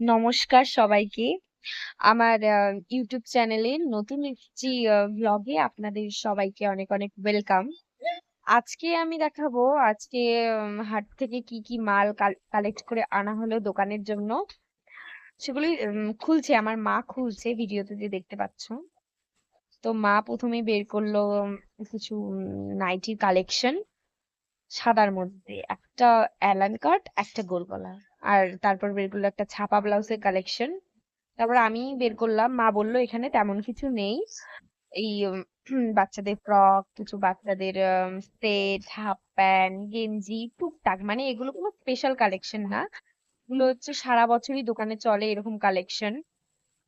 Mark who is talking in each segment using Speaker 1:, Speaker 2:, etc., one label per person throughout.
Speaker 1: নমস্কার সবাইকে। আমার ইউটিউব চ্যানেলে নতুন একটি আ ভ্লগে আপনাদের সবাইকে অনেক, অনেক ওয়েলকাম। আজকে আমি দেখাবো আজকে হাট থেকে কি, কি মাল কালেক্ট করে আনা হলো দোকানের জন্য। সেগুলি খুলছে আমার মা খুলছে ভিডিওতে যে দেখতে পাচ্ছ। তো মা ১ম এই বের করল কিছু নাইটির কালেকশন। সাদার মধ্যে। একটা অ্যালান কাট, একটা গোল গলা। আর তারপর বের করল একটা ছাপা ব্লাউজের কালেকশন। তারপর আমি বের করলাম। মা বলল এখানে তেমন কিছু নেই। এই বাচ্চাদের ফ্রক, কিছু বাচ্চাদের সেট, হাফ প্যান্ট, গেঞ্জি টুকটাক। মানে এগুলো কোনো স্পেশাল কালেকশন না। এগুলো হচ্ছে সারা বছরই দোকানে চলে এরকম কালেকশন।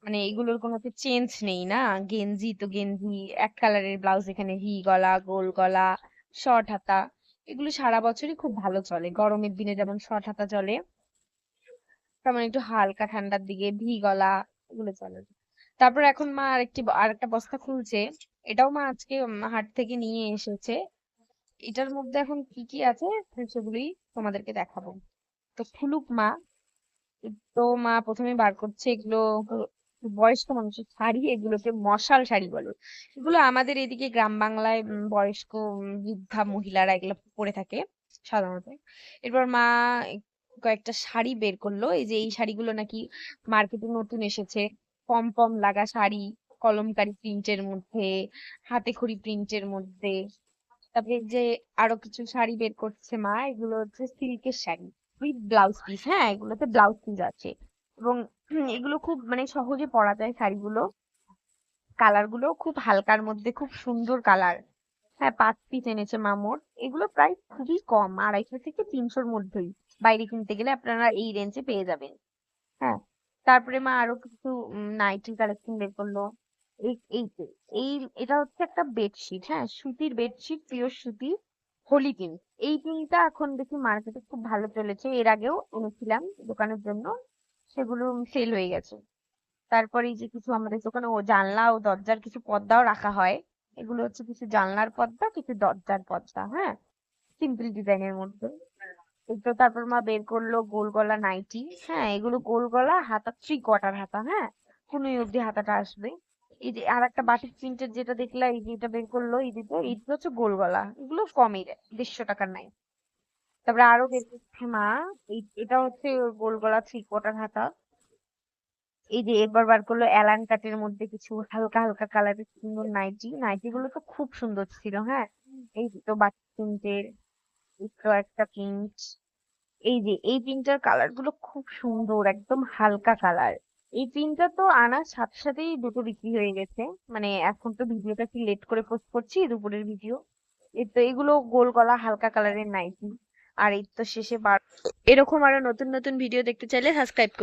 Speaker 1: মানে এগুলোর কোনো চেঞ্জ নেই না? গেঞ্জি তো গেঞ্জি, এক কালারের ব্লাউজ এখানে ভি গলা, গোল গলা, শর্ট হাতা। এগুলো সারা বছরই খুব ভালো চলে। গরমের দিনে যেমন শর্ট হাতা চলে। তেমন একটু হালকা ঠান্ডার দিকে ভি গলা এগুলো চলে। তারপর এখন মা আরেকটি আরেকটা বস্তা খুলছে। এটাও মা আজকে হাট থেকে নিয়ে এসেছে। এটার মধ্যে এখন কি, কি আছে সেগুলি তোমাদেরকে দেখাবো। তো খুলুক মা। তো মা প্রথমে বার করছে এগুলো বয়স্ক মানুষের শাড়ি এগুলোকে মশাল শাড়ি বলে। এগুলো আমাদের এদিকে গ্রাম বাংলায় বয়স্ক বৃদ্ধা মহিলারা এগুলো পরে থাকে সাধারণত। এরপর মা কয়েকটা শাড়ি বের করল। এই যে এই শাড়িগুলো নাকি মার্কেটে নতুন এসেছে। পম-পম লাগা শাড়ি, কলমকারী প্রিন্টের মধ্যে, হাতে হাতেখড়ি প্রিন্টের মধ্যে। তারপরে যে আরও কিছু শাড়ি বের করছে মা। এগুলো হচ্ছে সিল্কের শাড়ি। উইথ ব্লাউজ পিস, হ্যাঁ? এগুলোতে ব্লাউজ পিস আছে। এবং এগুলো খুব মানে সহজে পরা যায় শাড়িগুলো। কালার গুলোও খুব হালকার মধ্যে খুব সুন্দর কালার। হ্যাঁ, ৫ পিস এনেছে মা মোট। এগুলো প্রায় খুবই কম। ২৫০ থেকে তিনশোর মধ্যেই। বাইরে কিনতে গেলে আপনারা এই রেঞ্জে পেয়ে যাবেন। হ্যাঁ? তারপরে মা আরও কিছু নাইটির কালেকশন বের করল। এই এই যে এই এটা হচ্ছে একটা বেডশিট, হ্যাঁ? সুতির বেডশিট, পিওর সুতি, হোলি পিঙ্ক। এই পিঙ্কটা এখন দেখি মার্কেটে খুব ভালো চলেছে। এর আগেও এনেছিলাম দোকানের জন্য। সেগুলো সেল হয়ে গেছে। তারপরে এই যে কিছু আমাদের দোকানে ও জানলা ও দরজার কিছু পর্দাও রাখা হয়। এগুলো হচ্ছে কিছু জানলার পর্দা, কিছু দরজার পর্দা, হ্যাঁ? সিম্পল ডিজাইনের মধ্যে। তো তারপর মা বের করল গোল গলা নাইটি। হ্যাঁ? এগুলো গোল গলা, হাতা থ্রি কোয়ার্টার হাতা, হ্যাঁ? কনুই অব্দি হাতাটা আসবে। এই যে আর একটা বাটিক প্রিন্টের যেটা দেখলা এই যে এটা বের করল এই দুটো। এইগুলো হচ্ছে গোল গলা। এগুলো কমই রে। ১৫০ টাকার নাই। তারপরে আরও বের করছে মা। এটা হচ্ছে গোল গলা থ্রি কোয়ার্টার হাতা। এই যে এবার বার করল অ্যালান কাটের মধ্যে কিছু হালকা, হালকা কালারের সুন্দর নাইটি। নাইটি গুলো তো খুব সুন্দর ছিল, হ্যাঁ? এই তো তো একটা প্রিন্ট। এই যে এই প্রিন্টার কালারগুলো খুব সুন্দর একদম হালকা কালার। এই প্রিন্টটা তো আনার সাথে সাথেই দুটো বিক্রি হয়ে গেছে। মানে এখন তো ভিডিওটা একটু লেট করে পোস্ট করছি দুপুরের ভিডিও। তো এগুলো গোল গলা হালকা কালারের নাইটি। আর এই তো শেষে বার এরকম আরও নতুন, নতুন ভিডিও দেখতে চাইলে সাবস্ক্রাইব করে